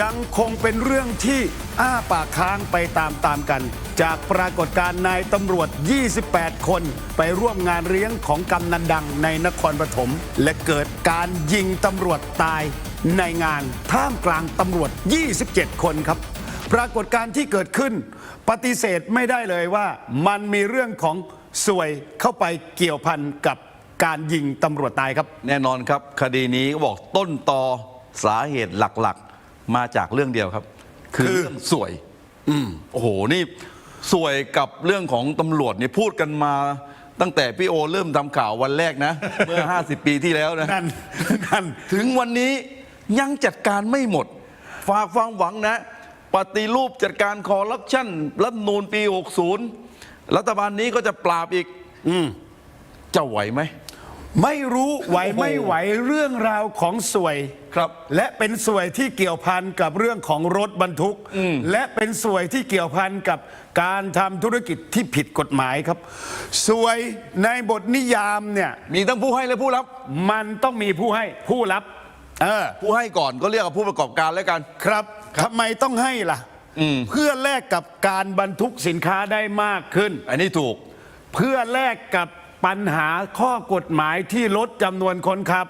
ยังคงเป็นเรื่องที่อ้าปากค้างไปตามๆกัน จากปรากฏการณ์นายตำรวจ 28 คนไปร่วมงานเลี้ยงของกำนันดังในนครปฐมและเกิดการยิงตำรวจตายในงานท่ามกลางตำรวจ 27 คนครับ ปรากฏการณ์ที่เกิดขึ้น ปฏิเสธไม่ได้เลยว่ามันมีเรื่องของสวยเข้าไปเกี่ยวพันกับการยิงตำรวจตายครับ แน่นอนครับ คดีนี้ก็บอกต้นตอสาเหตุหลักๆ มาจากเรื่องเดียวครับ คือคือเรื่องสวยโอ้โหนี่สวยกับเรื่องของตำรวจเนี่ยพูดกันมา ตั้งแต่พี่โอเริ่มทำข่าววันแรกนะ เมื่อ 50 ปีที่แล้วนะ นั่นนั่น ถึงวันนี้ยังจัดการไม่หมด ฝากความหวังนะ ปฏิรูปจัดการคอร์รัปชันรัฐธรรมนูนปี 60 รัฐบาลนี้ก็จะปราบอีกอืมจะไหวไหม ไม่รู้ไหวโอ้โหไม่ไหวเรื่องราวของสวยครับ และเป็นสวยที่เกี่ยวพันกับเรื่องของรถบรรทุก และเป็นสวยที่เกี่ยวพันกับการทำธุรกิจที่ผิดกฎหมายครับ สวยในบทนิยามเนี่ยมีทั้งผู้ให้และผู้รับ มันต้องมีผู้ให้ผู้รับ เออ ผู้ให้ก่อนก็เรียกว่าผู้ประกอบการแล้วกัน ครับทำไมต้องให้ล่ะอืมเพื่อแลกกับการบรรทุกสินค้าได้มากขึ้น อันนี้ถูก เพื่อแลกกับ ปัญหาข้อกฎหมายที่ลดจำนวนคนขับ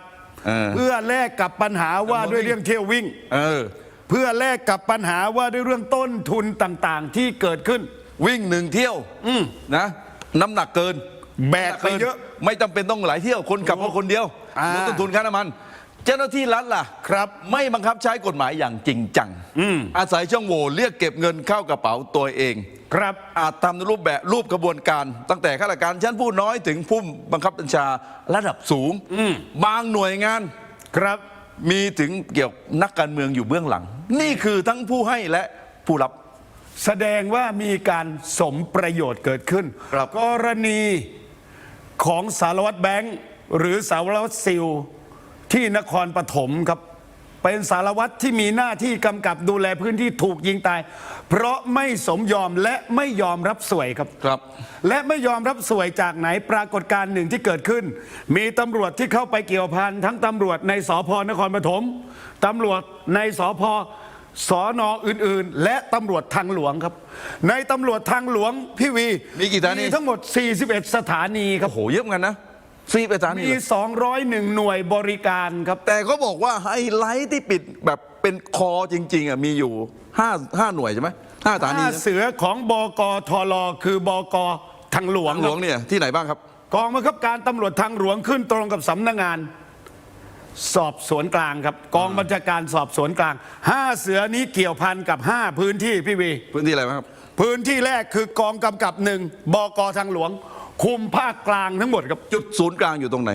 เออ เพื่อแลกกับปัญหาว่าจำนวนด้วยวิ่งเรื่องเที่ยววิ่ง เออ เพื่อแลกกับปัญหาว่าด้วยเรื่องต้นทุนต่างๆ ที่เกิดขึ้น วิ่งหนึ่งเที่ยวนะน้ำหนักเกินแบกไปเยอะไม่จำเป็นต้องหลายเที่ยวคนขับก็คนเดียวอ่า ลดต้นทุนค่าน้ำมัน เจ้าหน้าที่รัฐล่ะ ครับ ไม่บังคับใช้กฎหมายอย่างจริงจังอาศัยช่องโหว่เรียกเก็บเงินเข้ากระเป๋าตัวเอง ครับ อาจทำในรูปแบบรูปกระบวนการ ตั้งแต่ข้าราชการชั้นผู้น้อยถึงผู้บังคับบัญชาระดับสูงบางหน่วยงานครับ มีถึงเกี่ยวนักการเมืองอยู่เบื้องหลัง นี่คือทั้งผู้ให้และผู้รับ แสดงว่ามีการสมประโยชน์เกิดขึ้น ครับ กรณีของสารวัตรแบงค์หรือสารวัตรซิล ที่นครปฐมครับ เป็นสารวัตรที่มีหน้าที่กำกับดูแลพื้นที่ถูกยิงตาย เพราะไม่สมยอมและไม่ยอมรับสวยครับครับ และไม่ยอมรับสวยจากไหนปรากฏการณ์หนึ่งที่เกิดขึ้น มีตำรวจที่เข้าไปเกี่ยวพันทั้งตำรวจในสพนครปฐมตำรวจในสพสอนออื่น ๆ และตำรวจทางหลวงครับ ในตำรวจทางหลวงพี่วีมีกี่สถานี ทั้งหมด 41 สถานีครับ โอ้โหเยอะเหมือนกันนะ ซีไปสถานีมี เลย201 หน่วยบริการครับ แต่เขาบอกว่าไฮไลท์ที่ปิดแบบเป็นคอจริง ๆอะมีอยู่ห้าห้าหน่วยใช่ไหมห้าสถานีห้านะเสือของบกทลคือบกทางหลวงทางคหลรับวงเนี่ยที่ไหนบ้างครับ กองบังคับการตำรวจทางหลวงขึ้นตรงกับสำนักงาน สอบสวนกลางครับ กองบัญชาการสอบสวนกลางห้าเสือนี้เกี่ยวพันกับ5พื้นที่พี่วี พื้นที่อะไรบ้างครับ พื้นที่แรกคือกองกำกับหนึ่งบกทางหลวง คุมภาคกลางทั้งหมดครับ จุดศูนย์กลางอยู่ตรงไหน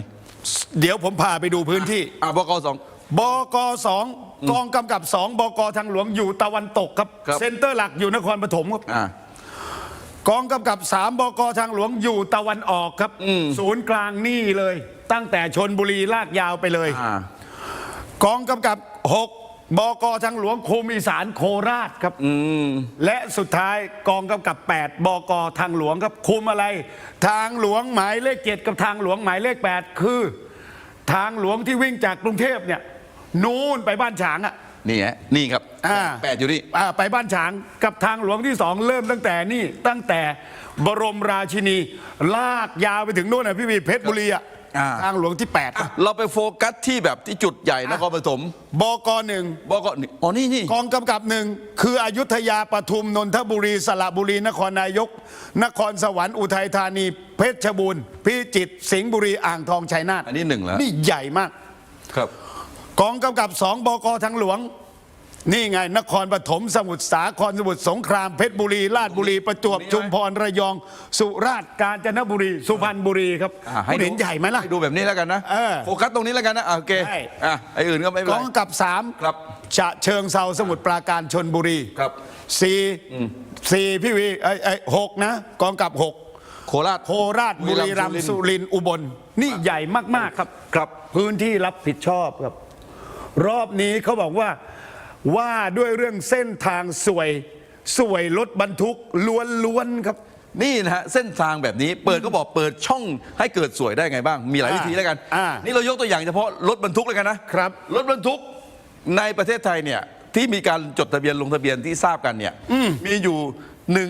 เดี๋ยวผมพาไปดูพื้นที่ อ่าบกสอง บกสองกองกำกับสองบกทางหลวงอยู่ตะวันตกครับ ครับ เซ็นเตอร์หลักอยู่นครปฐมครับ อ่า กองกำกับสามบกทางหลวงอยู่ตะวันออกครับศูนย์กลางนี่เลย ตั้งแต่ชนบุรีลากยาวไปเลย อ่ากองกำกับ6 บกทางหลวงคุมอีสานโคราชครับ อืม และสุดท้ายกองกำกับ 8 บกทางหลวงครับคุมอะไร ทางหลวงหมายเลขเจ็ดกับทางหลวงหมายเลข 8 คือ ทางหลวงที่วิ่งจากกรุงเทพเนี่ยนู่นไปบ้านฉางอะนี่ฮะนี่ครับอ่า แปดอยู่นี่ อ่าไปบ้านฉางกับทางหลวงที่สองเริ่มตั้งแต่นี่ตั้งแต่บรมราชินี ลากยาวไปถึงโน่นนะพี่วีเพชรบุรีอะ อ่า ทางหลวงที่8อะเราไปโฟกัสที่แบบที่จุดใหญ่นครปฐมบกหนึ่งบกนี่อ๋อนี่นี่กองกำกับหนึ่งคืออยุธยาปทุมนนทบุรีสระบุรีนครนายก นครสวรรค์อุทัยธานี เพชรบูรณ์พิจิตรสิงห์บุรีอ่างทองชัยนาทอันนี้หนึ่งแล้วนี่ใหญ่มาก ครับ กองกำกับสองบกทางหลวง นี่ไงนครปฐมสมุทรสาครสมุทรสงคราม เพชรบุรี ราชบุรี ประจวบนี่ไหมชุมพรระยอง สุราษฎร์กาญจนบุรี สุพรรณบุรีครับอ่าคุณเห็นดูใหญ่ไหมล่ะ ให้ดูแบบนี้แล้วกันนะเออโฟกัสตรงนี้แล้วกันนะอะโอเคใช่ อะไอ้อื่นก็ไม่เป็นกไร องกำกับสามครับฉะเชิงเซาสมุทรปราการชนบุรีครับ สี่สี่พี่วีไอ้ไอ้หกนะกองกับหกโคราช โคราชบุรีรัมย์สุรินทร์อุบล นี่ใหญ่มากๆครับ ครับ พื้นที่รับผิดชอบครับ รอบนี้เขาบอกว่า ว่าด้วยเรื่องเส้นทางสวย สวยรถบรรทุกล้วนๆครับ นี่นะฮะเส้นทางแบบนี้เปิดก็บอกเปิดช่องให้เกิดสวยได้ไงบ้าง มีหลายอ่าวิธีแล้วกัน อ่านี่เรายกตัวอย่างเฉพาะรถบรรทุกแล้วกันนะครับ รถบรรทุกในประเทศไทยเนี่ยที่มีการจดทะเบียนลงทะเบียนที่ทราบกันเนี่ยมีอยู่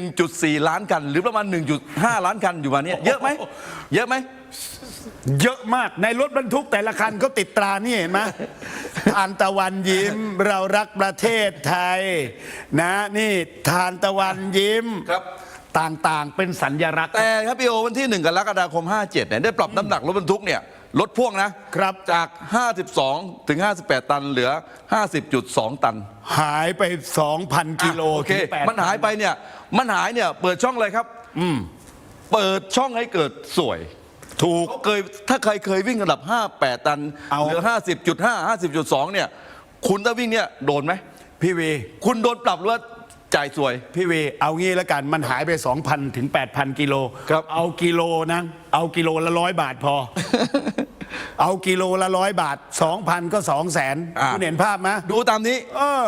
1.4 ล้านคัน หรือประมาณ 1.5 ล้านคันอยู่มาเนี่ยเยอะไหมเยอะไหม เยอะมากในรถบรรทุกแต่ละคันเขาติดตรานี่เห็นไหมทานตะวันยิ้มเรารักประเทศไทย นะนี่ทานตะวันยิ้มครับ ต่างๆ เป็นสัญลักษณ์ แต่ครับพี่โอวันที่ 1 กรกฎาคม 57เนี่ยได้ปรับน้ำหนักรถบรรทุกเนี่ย ลดพ่วงนะครับ จาก 52 ถึง 58 ตันเหลือ 50.2 ตันหายไป 2,000 กิโลโอเค ถึง8,000มันหายไปเนี่ย มันหายเนี่ย เปิดช่องเลยครับ อืม เปิดช่องให้เกิดสวย ถูกเขาเคยถ้าใครเคยวิ่งระดับ 58 ตันเอาเหลือ 50.5 50.2 เนี่ย คุณถ้าวิ่งเนี่ยโดนไหม พี่วี คุณโดนปรับหรือว่า จ่ายสวย พี่วีเอางี้แล้วกันมันหายไป 2,000 ถึง 8,000 กิโลครับ เอากิโลนะเอากิโลละร้อยบาทพอ เอากิโลละร้อยบาท 2,000 ก็ 2 0 0แสนอ่าคุณเห็นภาพไหมดูตามนี้เออ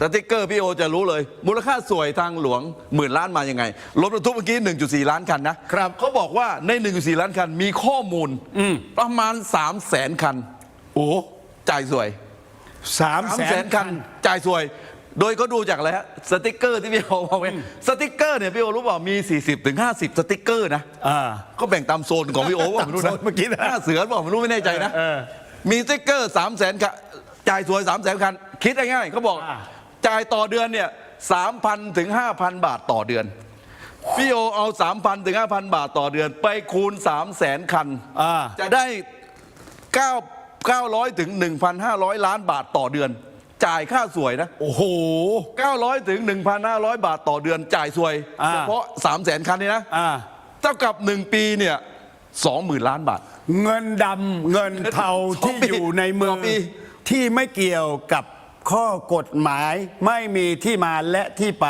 สติ๊กเกอร์พี่โอจะรู้เลย มูลค่าสวยทางหลวงหมื่นล้านมายังไงรถบรรทุกเมื่อกี้ 1.4 ล้านคันนะครับเขาบอกว่าใน 1.4 ล้านคันมีข้อมูลประมาณ 3 0 0แสนคัน โอ้จ่ายสวย สาม3แสแสนนคัคันน จ่ายสวย โดยเขาดูจากอะไรฮะสติ๊กเกอร์ที่พี่โอบอกไว้สติ๊กเกอร์เนี่ยพี่โอรู้เปล่ามี 40ถึง50 สติ๊กเกอร์นะอ่าก็แบ่งตามโซนของพี่โอว่าไม่รู้ตามนะโซนเมื่อกี้นะหน้าเสือบอกไม่รู้ไม่แน่ใจนะเออ มีสติ๊กเกอร์3 0 0แสนคันจ่ายสวย3 0 0แสนคัน คิดง่ายๆเขาบอก อ่า จ่ายต่อเดือนเนี่ย3,000ถึง5,000 บาทต่อเดือน พี่โอเอา 3,000ถึง5,000 บาทต่อเดือน ไปคูณ 3 0 0แสนคัน อ่า จะได้ 9 900ถึง1,500 ล้านบาทต่อเดือน จ่ายค่าสวยนะ โอ้โห 900 ถึง 1,500 บาทต่อเดือนจ่ายสวย อ่า เฉพาะ 3 0 0แสนคันนี้นะ อ่า เท่ากับ 1 ปีเนี่ย20,000 ล้านบาท เงินดำเงินเทาสองที่ปีอยู่ในมืสอองปี ที่ไม่เกี่ยวกับข้อกฎหมายไม่มีที่มาและที่ไป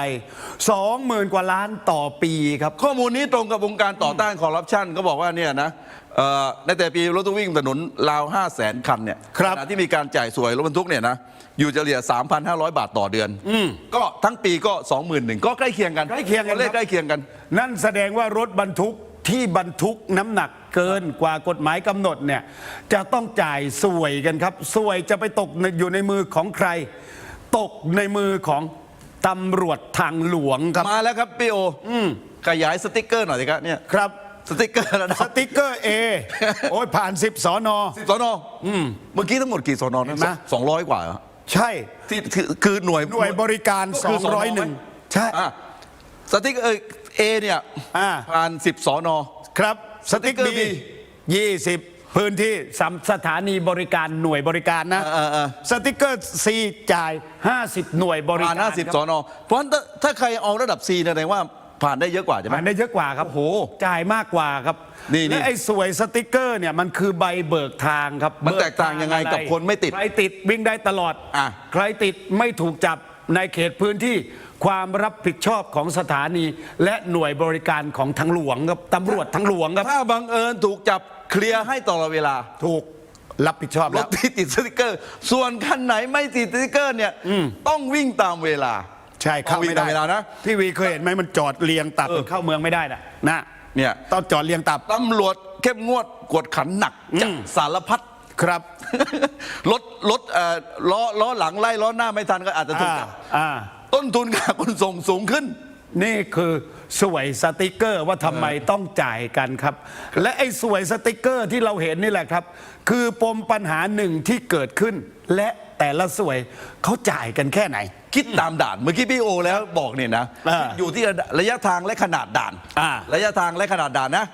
สองหมื่นกว่าล้านต่อปีครับ ข้อมูลนี้ตรงกับวงการต่อต้านคอร์รัปชันก็บอกว่าเนี่ยนะ เอ่อในแต่ปีรถตู้วิ่งถนนราว5 0 0แสนคันเนี่ยครับ ขณะที่มีการจ่ายสวยรถบรรทุกเนี่ยนะอยู่เฉลี่ย 3,500 บาทต่อเดือนก็ทั้งปีก็ 21,000ก็ใกล้เคียงกันใกล้เคียงกันตัวเลขครับ ใกล้เคียงกัน นั่นแสดงว่ารถบรรทุกที่บรรทุกน้ำหนักเกินกว่ากฎหมายกำหนดเนี่ยจะต้องจ่ายสวยกันครับสวยจะไปตกในอยู่ในมือของใคร ตกในมือของตำรวจทางหลวงครับ มาแล้วครับพี่โออขยายสติ๊กเกอร์หน่อยสิครับเนี่ย ครับ สติ๊กเกอร์ระดัสบติ๊กเกอร์ A โอ้ยผ่าน 10สอนอ สิบสอนอเมื่อกี้ทั้งหมดกี่สอนอเห็นไหมสองร้อยกว่าเหรอใช่ ที่คือคือหน่วยหน่วยบริการก็คือสนไหม201ใช่อะสติ๊กเออเอเนี่ยอ่า ผ่านสิบสอนอครับสติ๊กสติ๊กเกอร์บี B ยี่สิบพื้นที่สำสถานีบริการหน่วยบริการนะเออเออ สติ๊กเกอร์ซีจ่าย 50 หน่วยบริผ่านการห้าสิบครับสอนอเพราะฉะนั้นถ้าถ้าใครเอาระดับ C แสดงว่า ผ่านได้เยอะกว่าใช่ไหม ผ่านได้เยอะกว่าครับโอ้โหจ่ายมากกว่าครับนี่นี่และไอ้สวยสติ๊กเกอร์เนี่ยมันคือใบเบิกทางครับมันเบิแตกต่างยังไงอะรกับคนไม่ติดใครติดวิ่งได้ตลอดอะ ใครติดไม่ถูกจับในเขตพื้นที่ความรับผิดชอบของสถานี และหน่วยบริการของทางหลวงครับตำรวจทางหลวงครับ ถ้าบังเอิญถูกจับเคลียร์ให้ตลอดเวลา ถูกรับผิดชอบรแล้ถว ที่ติดสติ๊กเกอร์ ส่วนคันไหนไม่ติดสติ๊กเกอร์เนี่ยต้องวิ่งตามเวลา ใช่เข้าวิ่ไม่งตามได้เวลานะ พี่วีเคยเห็นไหมมันจอดเรียงตับเออ เข้าเมืองไม่ได้นะนะเนี่ย ต้องจอดเรียงตับ ตำรวจเข้มงวดกวดขันหนักจับสารพัด ครับ รถรถเอ่อล้อล้อหลังไล่ล้อหน้าไม่ทันก็อาจจะถูกอ่าจับอ่า ต้นทุนการขนส่งสูงขึ้น นี่คือสวยสติกเกอร์ว่าทำไมต้องจ่ายกันครับ และไอ้สวยสติกเกอร์ที่เราเห็นนี่แหละครับ คือปมปัญหาหนึ่งที่เกิดขึ้น และแต่ละสวยเขาจ่ายกันแค่ไหน คิดตามด่านเมื่อกี้พี่โอแล้วบอกเนี่ยนะอ่าอยู่ที่ระยะทางและขนาดด่าน อ่า ระยะทางและขนาดด่านนะ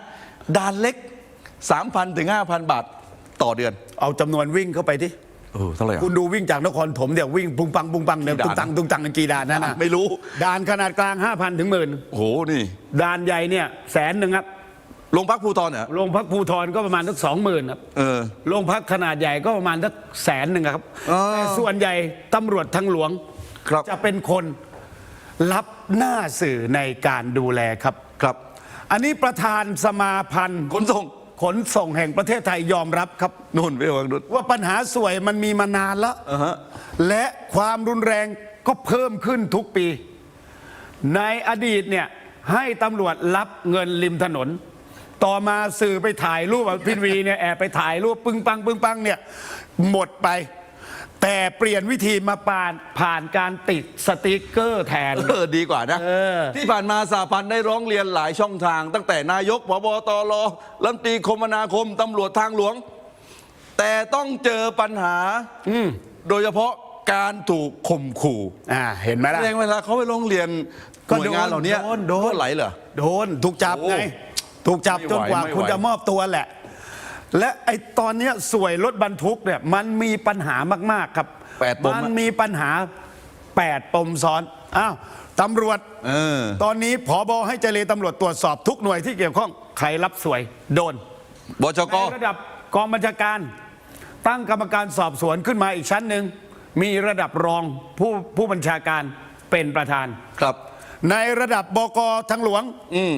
ด่านเล็ก 3,000ถึง5,000 บาทต่อเดือนเอาจำนวนวิ่งเข้าไปที่เออเท่าไหร่อะคุณดูวิ่งจากนครถมเดี๋ยววิ่งปุงปังปุงปังเดี๋ยวกี่ตุ้ด่างนตังตุ้งตังกันกี่ด่านนั่นนะไม่รู้ ด่านขนาดกลาง 5,000 ถึงหมื่นโอ้โหนี่ ด่านใหญ่เนี่ยแสนหนึ่งครับ โรงพักภูทรเนี่ยโรงพักภูทรก็ประมาณสักสองหมื่นครับเออ โรงพักขนาดใหญ่ก็ประมาณสักแสนหนึ่งครับอ๋อแต่ส่วนใหญ่ตำรวจทางหลวง ครับ จะเป็นคนรับหน้าสื่อในการดูแลครับ ครับ อันนี้ประธานสมาพันธ์ขนส่งขนส่งแห่งประเทศไทยยอมรับครับ นู่นพี่โอวังดุษว่าปัญหาสวยมันมีมานานแล้วอ่าฮะ และความรุนแรงก็เพิ่มขึ้นทุกปี ในอดีตเนี่ยให้ตำรวจรับเงินริมถนน ต่อมาสื่อไปถ่ายรูปอะพินวีเนี่ยแอบไปถ่ายรูปปึ้งปังปึ้งปังเนี่ยหมดไป แต่เปลี่ยนวิธีมาผ่านผ่านการติดสติกเกอร์แทน เออดีกว่านะ เออ ที่ผ่านมาสาพันธ์ได้ร้องเรียนหลายช่องทาง ตั้งแต่นายกพบตรรัฐมนตรีคมนาคมตำรวจทางหลวง แต่ต้องเจอปัญหาโดยเฉพาะการถูกข่มขู่อ่าเห็นไหมแสล่ะ ดงเวลาเขาไปร้องเรียนหก็น่วยงานเหล่านี้โดนโดน ก็ไหลเหรอ โดนถูกจับโอ้ไง ถูกจับไม่ไหวจนกว่าไม่ไหวคุณจะมอบตัวแหละ และไอ้ตอนเนี้ยสวยรถบรรทุกเนี่ยมันมีปัญหามาก ๆ ครับแปดปม มันอะมีปัญหา 8 ปมซ้อนอ้าวตำรวจ เออ ตอนนี้ผอบอให้เจรตำรวจตรวจสอบทุกหน่วยที่เกี่ยวข้องใครรับสวยโดน บชก ในระดับกองบัญชาการ ตั้งกรรมการสอบสวนขึ้นมาอีกชั้นหนึ่งมีระดับรองผู้ผู้บัญชาการเป็นประธาน ครับ ในระดับบกทางหลวงอืม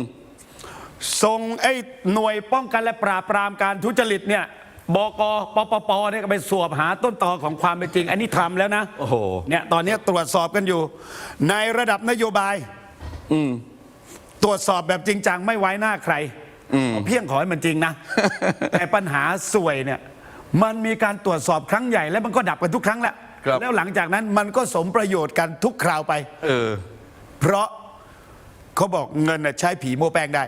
ส่งไอ้หน่วยป้องกันและปราบปรามการทุจริตเนี่ยบกปปปเนี่ยก็ไปสวบหาต้นตอของความเป็นจริง อันนี้ทำแล้วนะโอ้โหเนี่ยตอนนี้ตรวจสอบกันอยู่ ในระดับนโยบายอืมตรวจสอบแบบจริงจังไม่ไว้หน้าใครเพียงขอให้มันจริงนะ แต่ปัญหาสวยเนี่ย มันมีการตรวจสอบครั้งใหญ่แล้วมันก็ดับกันทุกครั้งแหละครับแล้วหลังจากนั้นมันก็สมประโยชน์กันทุกคราวไปเออเพราะ เขาบอกเงินน่ะใช้ผีโมแปลงได้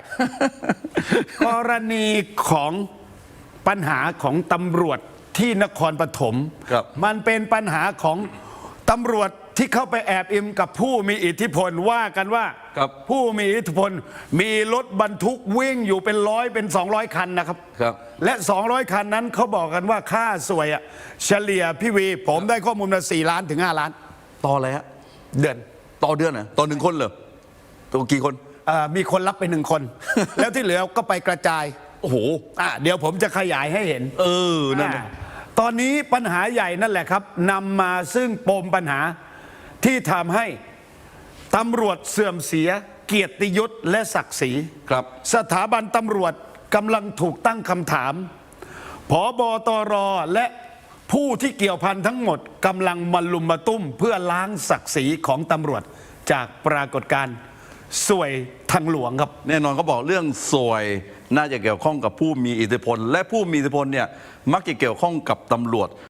กรณีของปัญหาของตำรวจที่นครปฐมครับ มันเป็นปัญหาของตำรวจที่เข้าไปแอบอิมกับผู้มีอิทธิพลว่ากันว่า ครับ ผู้มีอิทธิพลมีรถบรรทุกวิ่งอยู่เป็นร้อยเป็น 200 คันนะครับ ครับ และ 200 คันนั้นเขาบอกกันว่าค่าสวยอะเฉลี่ยพี่วี ผมได้ข้อมูลมา4ล้านถึง 5 ล้าน ต่ออะไรฮะ เดือน ต่อเดือนเหรอต่อหนึ่งคนเหรอ ตัวกี่คน เอ่อมีคนรับไปหนึ่งคน แล้วที่เหลือก็ไปกระจายโอ้โห อะเดี๋ยวผมจะขยายให้เห็น เออ นั่นน่ะ อ่าตอนนี้ปัญหาใหญ่นั่นแหละครับนำมาซึ่งปมปัญหาที่ทำให้ตำรวจเสื่อมเสีย เกียรติยศและศักดิ์ศรีครับ สถาบันตำรวจกำลังถูกตั้งคำถามผอบอตรและผู้ที่เกี่ยวพันทั้งหมดกำลังมาลุมมาตุ้มเพื่อล้างศักดิ์ศรีของตำรวจจากปรากฏการณ์ สวยทางหลวงครับ แน่นอนเขาบอกเรื่องสวยน่าจะเกี่ยวข้องกับผู้มีอิทธิพล และผู้มีอิทธิพลเนี่ยมักจะเกี่ยวข้องกับตำรวจ